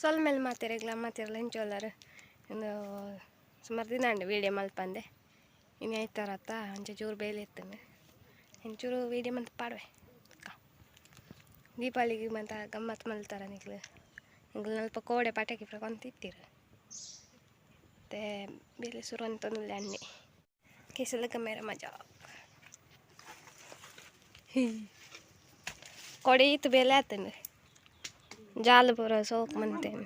ಸೊಲ್ ಮೇಲೆ ಮಾತಿರಗ್ಲ ಮಾತಿರಲ್ಲ ಹೆಂಚೋಲಾರ ಒಂದು ಸುಮಾರು ದಿನ ಅಂಡೆ ವೀಡಿಯೋ ಮಲ್ಪಂದೆ ಇನ್ನು ಆಯ್ತಾರತ್ತ ಅಂಚೆ ಚೂರು ಬೇಲೆ ಇರ್ತಂಡೆ ಹೆಂಚೂರು ವೀಡಿಯೋ ಮಂತ್ ಪಾಡ್ವೆ ಅಕ್ಕ ದೀಪಾವಳಿಗೆ ಮಂತ ಗಮ್ಮತ್ತು ಮಲ್ತಾರ ನಿಗ್ಲು ನಿಗ್ಲು ಸ್ವಲ್ಪ ಕೋಡೆ ಪಟಾಕಿ ಪ್ರಕೊಂತ ಇತ್ತೀರ ಮತ್ತೆ ಬೇಲೆ ಸುರು ಅಂತಂದ್ರೆ ಅಣ್ಣೆ ಕೇಸಲ ಕಮ್ಮೇರ ಮಜಾ ಕೊಡೆ ಇತ್ತು ಬೇಲೆ ಆತಂದ್ರೆ जालपुरा चौक म्हणते मी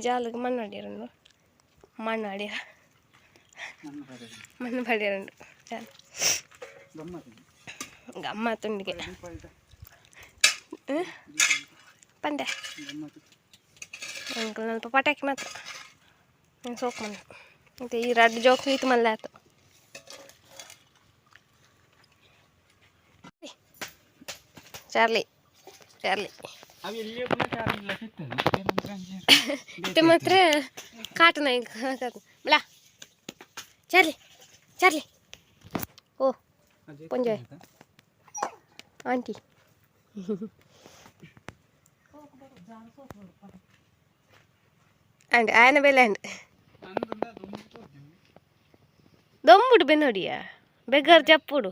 जाल मन्नाडी రెండు మన్నాడి మన్నపాడి రెండు గమ్మతుండికి పండే ఇంకా నలప పటాకి మాత్రం నేను సోకమన్నా అయితే ఈ రెడ్ జోక్ ఈత మళ్ళీ చార్లీ చార్లీ ఇటు మాత్ర కాటనాయి మళ్ళా చార్లీ చార్లీ ఓ కొంచెం ఆంటీ అండ్ ఆయన వెళ్ళండి దమ్ముడు బెన్నోడియా బెగ్గర చెప్పుడు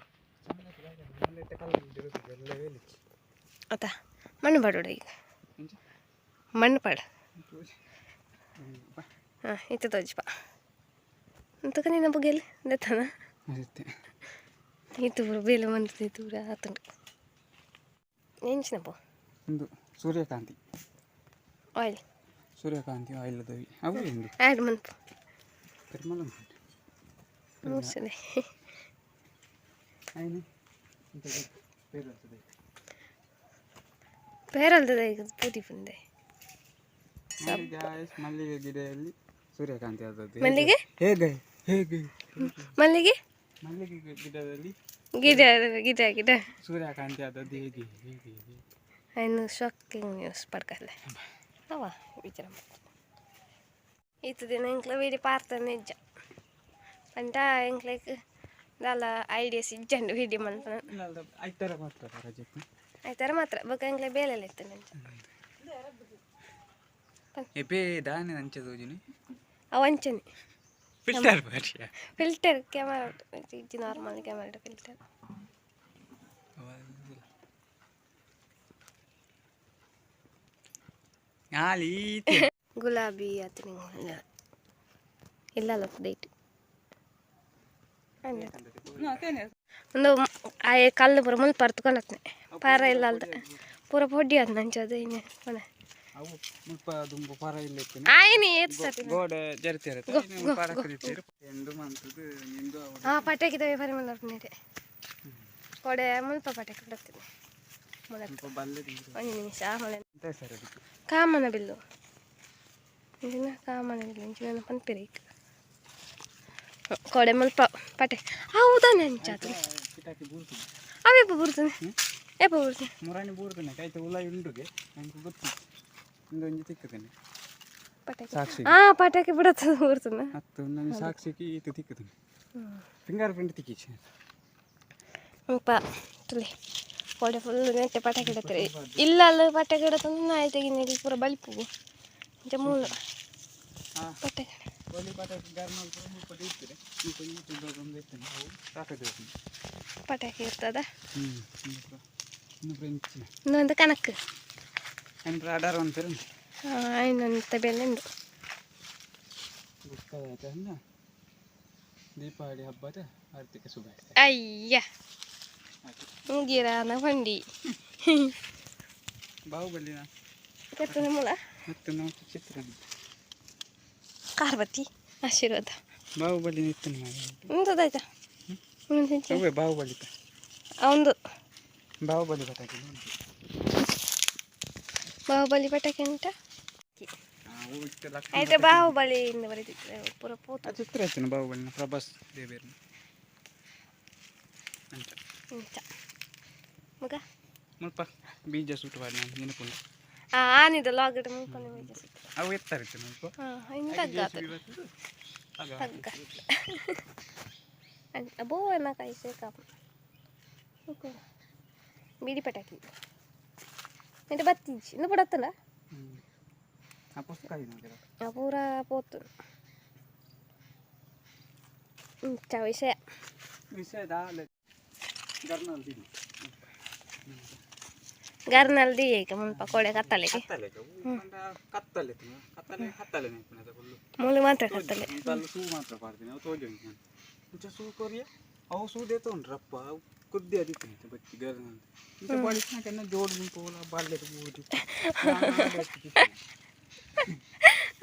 ಆತ ಮಣ್ಣು ಪಾಡು ಈಗ ಮಣ್ಣು ಪಾಡು ಹಾಂ ಇತ್ತು ತೋಜಿಪ ಅಂತಕ ನಿನ್ನ ಬಗ್ಗೆ ಎಲ್ಲಿ ದತ್ತನ ಇತ್ತು ಬಿಡು ಬೇಲೆ ಮಂತ್ರಿ ಇತ್ತು ಬಿಡ ಆತುಂಟು ನೆಂಚಿನಪ್ಪ ಒಂದು ಸೂರ್ಯಕಾಂತಿ ಆಯಿಲ್ ಸೂರ್ಯಕಾಂತಿ ಆಯಿಲ್ ಅದಾವಿ ಅವು ಎಂದು ಆ್ಯಡ್ ಮಂತ್ ತಿರುಮಲ ಮೂರು ಸಲ ಏನು Peral tuh deh, putih pun deh. Mari guys, mali ke di Delhi. Surya ganti atau tidak? Mali ke? Hei guys, hei guys. Mali ke? Mali ke di Delhi. Kita, kita, kita. Surya ganti atau tidak? Hei guys, hei guys. Ini shocking news, parkas lah. Apa? Bicara apa? Itu dia yang kita beri partner ni jam. Anda yang kita dalam idea sih jangan beri di mana. Nalap, aitara mana? Rajapun. ಆಯ್ತಾರ ಮಾತ್ರ ಬಕ್ಕಂಗ್ಲೆ ಬೇಲೆಲ್ಲ ಇರ್ತೇನೆ ಎಪೆ ದಾನೆ ನಂಚದು ಜುನಿ ಅವ ಅಂಚನೆ filter ಬರ್ಷ filter camera ಇದು normal camera filter ಆಲೀತೆ ಗುಲಾಬಿ ಆತನಿ ಇಲ್ಲ ಅಲ್ಲ ಡೇಟ್ ಒಂದು ಕಲ್ಲು ಬರ ಮುಂದೆ ಪರ್ತ್ಕೊಂಡತ್ನೆ ಪಾರ ಇಲ್ಲ ಅಲ್ದ ಪೂರ ಪೊಡ್ಡಿ ಅದ್ ನಂಚದು ಇನ್ನು ಕೊನೆ ಅವು ಮುಲ್ಪ ದುಂಬು ಪರ ಇಲ್ಲ ಇತ್ತು ಆಯ್ನಿ ಏತ್ ಸತಿ ಗೋಡೆ ಜರ್ತಿರ ಪರ ಕರಿತೀರು. ಎಂದು ಮಂತದು ಆ ಪಟಾಕಿ ತವೆ ಪರಿಮಳ ನೀಡೆ ಕೊಡೆ ಮುಲ್ಪ ಪಟಾಕಿ ಬಿಡುತ್ತೀನಿ ಒಂದು ನಿಮಿಷ ಮೊಳೆ. ಕಾಮನ ಬಿಲ್ಲು. ಇಂಚಿನ ಕಾಮನ ಬಿಲ್ಲು ಇಂಚಿನ ಪನ್ಪಿರಿ ಕೊಡೆ ಮುಲ್ಪ ಪಟಾಕಿ. ಹೌದಾ ನೆಂಚಾತು ಅವೇ ಬೂರ್ತೀನಿ ಬರ್ತದೆ ಎಪ್ಪ ಬರ್ತದೆ ಮುರಾಣಿ ಬೂರ್ತಾನೆ ಕಾಯ್ತ ಉಲಾಯಿ ಉಂಡುಗೆ ನಂಗೆ ಗೊತ್ತು ಇಂದೊಂದು ತಿಕ್ಕತೇನೆ ಪಟಾಕಿ. ಸಾಕ್ಷಿ. ಆ ಪಟಾಕಿ ಬಿಡುತ್ತದೆ ಬರ್ತದೆ ಹತ್ತು ನನ್ನ ಸಾಕ್ಷಿಗೆ ಈತ ತಿಕ್ಕತೇನೆ ಫಿಂಗರ್ ಪ್ರಿಂಟ್ ತಿಕ್ಕಿಚೆ ಅಪ್ಪ ತುಳಿ ಕೊಡೆ ಫುಲ್ ನೆಟ್ಟೆ ಪಟಾಕಿ ಇಡತ್ತೀರಿ. ಇಲ್ಲ ಅಲ್ಲ ಪಟಾಕಿ ಇಡತ್ತಂದ್ರೆ ನಾ ತೆಗಿನಿ ಇಲ್ಲಿ ಪೂರ ಬಲ್ಪು. ಇಂಚ ಮೂಲ ಹಾಂ. ಪಟಾಕಿ ಪಟಾಕಿ ಪಟಾಕಿ ಇರ್ತದ? ಅಂತೀರ ಇನ್ನೊಂದು ಬೆಲೆಂದು ಗೊತ್ತಾಯ್ತಂದ ದೀಪಾವಳಿ ಹಬ್ಬದ ಆರ್ಥಿಕ ಶುಭಾಶಯ. ಅಯ್ಯ ಮುಗಿರಾನ ಬಂಡಿ. ಬಾಹುಬಲಿನ ಚಿತ್ರ ಕಾರ್ಬತ್ತಿ ಆಶೀರ್ವಾದ. ಬಾಹುಬಲಿ ನಿತ್ತನ ಬಾಹುಬಲಿ ಪ- bau balik batang ini nanti. Bawa balik batang ini ta? Aku bawa balik ini berarti pura putus. Aku terus ini bawa balik, prabas deber. Anca. Anca. Muka? Muka. Biji sudah warna ini pun. Ah, ini dah lagi tu muka ni biji sudah. Aku itu terus ini muka. Ah, ini tak gatal. Tak gatal. Abu, nak kaisa kamu? Okay. Beedi പട്ടാക്കി എന്നിട്ട് പത്തിച്ച് ഇന്ന് പുറത്തണ്ട പൂറ പോത്ത് വിഷയ ಗರ್ನಲ್ಲಿ ಈಗ ಮುಲ್ಪ ಕೋಳೆ ಕತ್ತಲೆಗೆ ಮೂಲೆ ಮಾತ್ರ ಕತ್ತಲೆ ಸೂ ಮಾತ್ರ ಪಾಡ್ತೀನಿ ಅವು ತೋಜಿ ಮುಂಚೆ ಸೂ ಕೊರಿಯ ಅವು ಸೂ ದೇತವನ್ರಪ್ಪ ಅವು ಕುದ್ದಿ ಅದಿತ್ತು ಬಚ್ಚಿ ಗರ್ನ ಅಂತ ಇಂಚ ಬಳಿಸ್ನಾಕೆನ್ನ ಜೋಡಿ ಪೋಲ ಬಾಲ್ಯದ ಬೂದಿ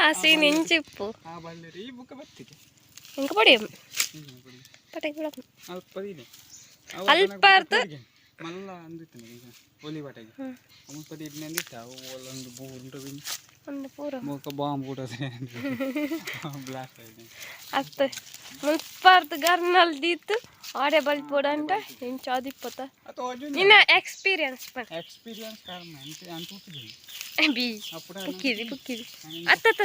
ఆ సీన్ ఇంచిప్పు ಆ ಬಾಲ್ಯದ ಈ ಬುಕ್ಕ ಬತ್ತಿಗೆ ఇంక పొడి ಹಿಂಗೆ ಕೊಡಿ పటకి కూడా ಅಲ್ಪ ಪದಿದೆ ಅಲ್ಪಾರ್ದು. ಮಲ್ಲ ಅಂದಿತ್ತು ಈಗ ಒಲಿ ಬಾಟಗೆ ಅಮ್ಮ ಪದಿ ಇಡ್ನೆ ಅಂದಿತ್ತ ಅವು ಒಂದು ಬೂ ఉంటుంది ಒಂದು ಪೂರ ಮುಖ ಬಾಂಬ್ ಬಿಡೋದೆ ಬ್ಲಾಸ್ಟ್ ಆಗಿದೆ ಅತ್ತೆ ಮುನ್ಸ್ಪಾರ್ದು ಗರ್ನಲ್ಲಿ ದೀತು ಆಡೆ ಬಲ್ಪ್ ಬಿಡಂಟ ಇನ್ನು ಚಾದಿಪ್ಪತ್ತ ನಿನ್ನ ಎಕ್ಸ್ಪೀರಿಯನ್ಸ್ ಬರ್ ಎಕ್ಸ್ಪೀರಿಯನ್ಸ್ ಕಾರಣ ಅಂತ ಬಿ ಬುಕ್ಕಿದಿ ಬುಕ್ಕಿದಿ ಅತ್ತತ್ತ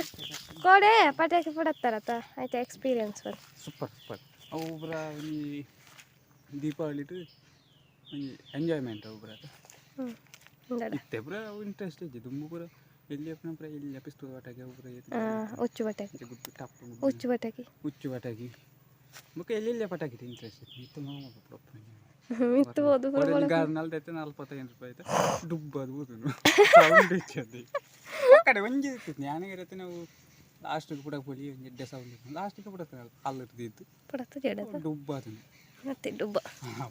ಕೋಡೆ ಪಟಾಕಿ ಬಿಡತ್ತಾರತ್ತ ಆಯ್ತು ಎಕ್ಸ್ಪೀರಿಯನ್ಸ್ ಬರ್ ಸೂಪರ್ ಸೂಪರ್ ಒಬ್ಬರ ದೀಪಾವಳಿ ಎಂಜಾಯ್ಮೆಂಟ್ ಒಬ್ಬರ ಇತ್ತೆ ಪೂರ ಇಂಟ್ರೆಸ್ಟ್ ಇದೆ ತುಂಬ ಪೂರ ಎಲ್ಲಿ ಅಪ್ಪನ ಪುರ ಎಲ್ಲಿ ಅಪಿಸ್ತು ಬಟಾಕಿ ಒಬ್ಬರ ಉಚ್ಚು ಬಟಾಕಿ ಟಪ್ಪು ಉಚ್ಚು ಬಟಾಕಿ ಉಚ್ಚು ಬಟಾಕಿ ಮುಖ ಎಲ್ಲಿ ಪಟಾಕಿ ಇಂಟ್ರೆಸ್ಟ್ ಇತ್ತು ಇತ್ತು ಓದು ಗಾರ್ನಲ್ಲಿ ರೂಪಾಯಿ ಐತೆ ಡುಬ್ಬದು ಓದು ಸೌಂಡ್ ಕಡೆ ಒಂಜಿ ಇತ್ತು ಜ್ಞಾನಿಗಿರತ್ತೆ ನಾವು ಲಾಸ್ಟಿಗೆ ಪುಡಕ್ಕೆ ಪೊಲಿ ಒಂಜಿ ಡೆಸ್ ಸೌಂಡ್ ಮತ್ತೆ ಡುಬ್ಬ.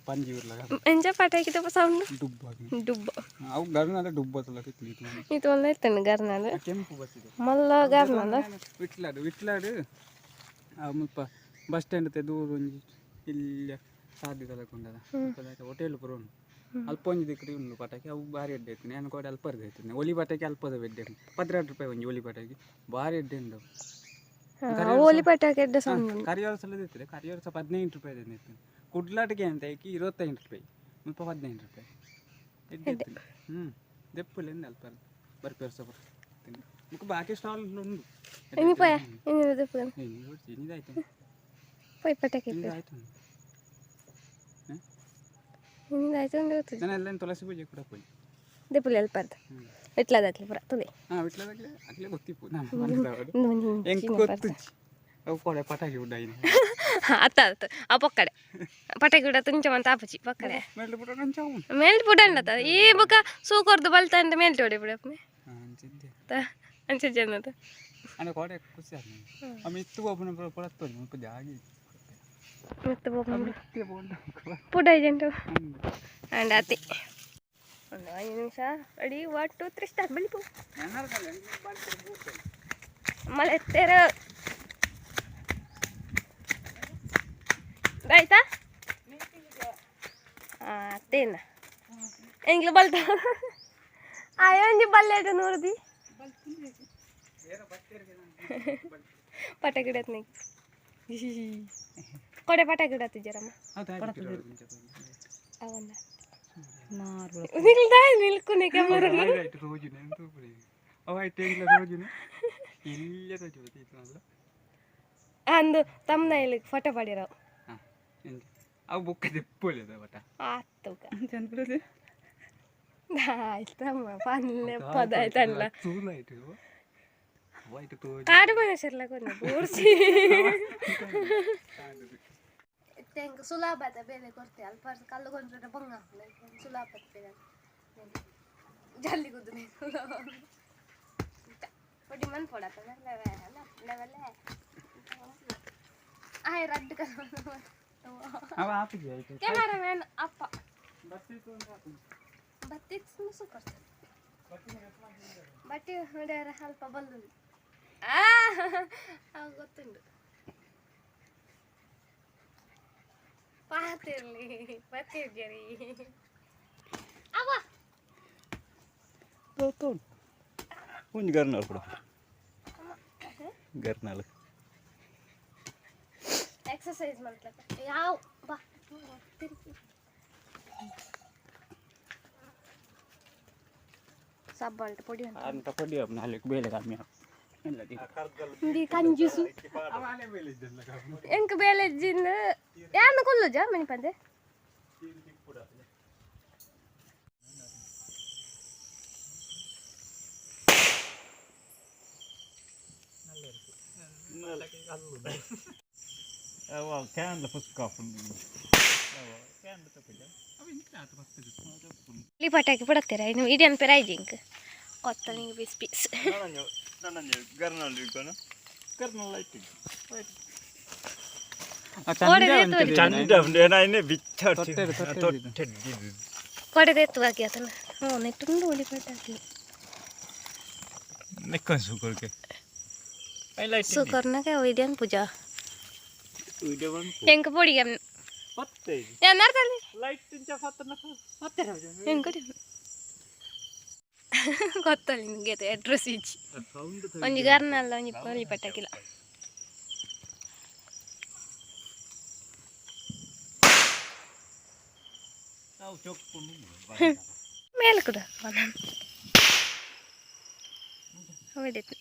ಪಂಜಿ ಉರ್ಲಾಗ ಎಂಜ ಪಟಾಕಿ ತಪ್ಪ ಸೌಂಡ್? ಡುಬ್ಬ ಡುಬ್ಬ. ಅವು ಗರ್ನಾಲೆ ಡುಬ್ಬ ಅದಲ್ಲ ತಿತ್ತು ಇದು ಒಂದು ಐತಣ್ಣ ಗರ್ನಾಲ್ ಕೆಂಪು ಬರ್ತಿದೆ ಮಲ್ಲ ಗರ್ನಾಲ್ ವಿಟ್ಲಾಡು ವಿಟ್ಲಾಡು. ಮುಲ್ಪ ಬಸ್ ಸ್ಟ್ಯಾಂಡ್ ತೆ ದೂರ ಒಂಜಿ ಇಲ್ಲಿ ಸಾಧ್ಯ ತಲಕೊಂಡದ. ಹೋಟೆಲ್ ಪುರ ಉಂಡು ಅಲ್ಪ ಒಂಜಿ ದಿಕ್ಕಡಿ ಉಂಡು ಪಟಾಕಿ ಅವು ಭಾರಿ ಎಡ್ಡೆ ಇತ್ತು. ನಾನು ಕೂಡ ಇರ್ತೈತೆ ಒಲಿ ಪಟಾಕಿ ಅಲ್ಪದ ಎಡ್ಡೆ ಪದ್ರಾರು ರೂಪಾಯಿ ಒಂಜಿ ಒಲಿ ಪಟಾಕಿ ಭಾರಿ ಎಡ್ಡೆ ಉಂಡು ಓಲಿ ಪಟಾಕಿ ಎಡ್ಡೆ ಕರಿಯೋರ ಸಲ ಇರ್ತದೆ ಕರಿಯೋರ ಸಹ ಹದಿನೈದು ರೂಪಾಯಿ ಇತ್ತು. ಕುಡ್ಲಾಟಕ್ಕೆ ಅಂತ ಏಕಿ ಇರುವತ್ತೈದು ರೂಪಾಯಿ ಮುಲ್ಪ ಹದಿನೈದು ರೂಪಾಯಿ ಎಡ್ಡೆ ಹ್ಞೂ ದೆಪ್ಪಲಿಂದ ಅಲ್ಪ ಬರ್ಪೇರು ಸೊಪ್ಪ ತಿಂದು ಮುಖ ಬಾಕಿ ಸ್ಟಾಲ್ ಉಂಡು ಇದಾಯ್ತು ಇದಾಯ್ತು ಎಲ್ಲ ತುಳಸಿ ಪೂಜೆ ಕೂಡ ಪೂಜೆ ದೆಪ್ಪಲಿ ಅಲ್ಪಾರ್ದು ವಿಟ್ಲದಾಗ್ಲಿ ಪುರ ತುಳಿ ಹಾಂ ವಿಟ್ಲದಾಗ್ಲಿ ಅಗ್ಲೇ ಗೊತ್ತಿಪ್ಪು ಹೆಂಗೆ ಗೊತ್ತು ಕೊಡೆ ಪಟಾಕಿ ಉಡ್ಡಾಯಿನಿ ಅತ್ತ ಅತ್ತ ಆ ಪೊಕ್ಕಡೆ ಪಟಾಕಿ ಉಡ ತುಂಚಮಂತ ಆಪಚಿ ಪೊಕ್ಕಡೆ ಮೆಲ್ಟ್ ಪುಡಂಡತ ಈ ಬುಕ ಸೂಕೊರ್ದು ಬಲ್ತ ಅಂತ ಮೆಲ್ಟ್ ಹೊಡೆ ಬಿಡ ಅಂಚೆ ಜನ ಅಣ್ಣ ಕೊಡೆ ಖುಷಿ ಆಗಿ ಅಮಿತ್ತು ಒಬ್ಬನ ಪೊಳತ್ತು ಮುಕ್ಕದ ಆಗಿ ಮಿತ್ತು ಒಬ್ಬನ ಪುಡಾಯಿ ಜಂಟು ಅಂಡ್ ಅತಿ ಒಂದು ಐದು ನಿಮಿಷ ಅಡಿ ಒಟ್ಟು ತ್ರಿಸ್ಟಾರ್ ಬೆಳಿಪು ಮಳೆ ತೆರ ಆಯ್ತಾ? ಅತ್ತೇನ. ಹೆಂಗ್ಲು ಬಲ್ತ? ಆಯೋಂಜಿ ಬಲ್ಲೆಡು ನೋಡ್ದಿ ಪಟಾಕಿಡತ್ ನೀ. ಕೊಡೆ ಪಟಾಕಿಡತ್ತು ಜರಮ್ಮ. ಅವನ್ನ. ನಿಲ್ದಾ ನಿಲ್ಕುನೆ ಕ್ಯಾಮರ ಅಂದು ತಮ್ಮನ ಇಲ್ಲಿ ಫೋಟೋ ಪಡಿರೋ ಅವು ಬುಕ್ಕದೆ ಪೋಲಿದ ಬಟ ಆತ್ತುಕ ಚಂದ್ರದು ಆಯ್ತಮ್ಮ ಪಲ್ಲೆ ಪದ ಆಯ್ತಲ್ಲ ಚೂಲಾಯ್ತು ಕಾಡು ಮನುಷ್ಯರ್ಲ ಕೊಂಡು ಕೂರ್ಸಿ ತೆಂಗ ಸುಲಾಭದ ಬೇರೆ ಕೊಡ್ತೆ ಅಲ್ಪ ಕಲ್ಲು ಕೊಂಡ್ರೆ ಬಂಗ ಸುಲಾಭದ ಬೇರೆ ಜಲ್ಲಿ ಕುದ್ದು ಪೊಡಿ ಮನ್ ಪೊಡಪ್ಪ ಆಯ್ ರಡ್ಡು ಕಲ್ಲು अब आप ही जाइए कैमरामैन आप 32 में सुपर ಬಟ್ಟಿ ಹೊಡೆಯರ ಸ್ವಲ್ಪ ಬಲ್ಲು ಆ ಗೊತ್ತುಂಟು ಪಾತಿರ್ಲಿ ಬತ್ತಿರ್ಜರಿ ಅವ ಒಂದು ಗರ್ನಾಳ್ ಕೊಡು ಗರ್ನಾಳ್ ಎಕ್ಸಸೈಸ್ ಮಾಡ್ಲಕ್ಕ ಯಾವ ಬಾ ಸಬ್ಬಲ್ಟ್ ಪೊಡಿ ಅಂತ ಪೊಡಿ ಅಪ್ಪ ನಾಲ್ಕು ಬೇಲೆ ಕಮ್ಮಿ ಹಿಂಗೆ ಕಂಜೂಸು ಎಂಕ ಬೇಲೆಜ್ಜಿನ ಯಾನ ಕೊಲ್ಲುಜ ಮನಿ ಪಂದೆ ಅಲ್ಲ هو كان لفسكا في كان بتوكل ಇಲ್ಲಿ ಪಟಾಕಿ ಬಿಡುತ್ತೀರಾ ನೀವು ಇಡನ್ ಪೆರಾಯ್ಜಿ ಹಿಂಗೆ ಕೊತ್ತಲಿಂಗ ಪೀಸ್ ಪೀಸ್ ಕೊಡದೆ ಎತ್ತುವಾಗಿ ಅದನ್ನು ಹ್ಞೂ ನೆಟ್ಟು ಒಲಿ ಪಟಾಕಿ ಸುಕರ್ನಾಗ ಒಯ್ದೇನು ಪೂಜಾ ಹೆಂಗೆ ಪೊಡಿಗೆ ಪತ್ತೈದು ಏನಾರ್ತಲ್ಲಿ ಲೈಟ್ ತಿಂಚ ಫತ್ತನ ಹೆಂಗೆ ಕೊಡಿ ಗೊತ್ತಲ್ಲ ನಿಮಗೆ ಅಡ್ರೆಸ್ ಇಜ್ಜಿ ಸೌಂಡ್ ಒಂಜಿ ಗರ್ನಲ್ಲ ಒಂಜಿ ಪೊಲಿ ಪಟಾಕಿಲ್ಲ ನಾವು ಚೊಕ್ಕೊಂಡು ಮೇಲೆ ಕೂಡ ಹೊಡಿತು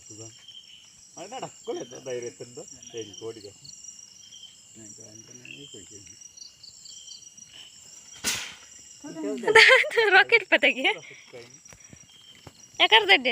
ಸುಗ ಅದು ನಡಕ್ಕೊಳೆ ಧೈರ್ಯ ತಂದು ಹೇಗೆ ಕೋಡಿಗೆ ರಾಕೆಟ್ ಪಟಾಕಿ ಯಾಕಾರ ದೊಡ್ಡ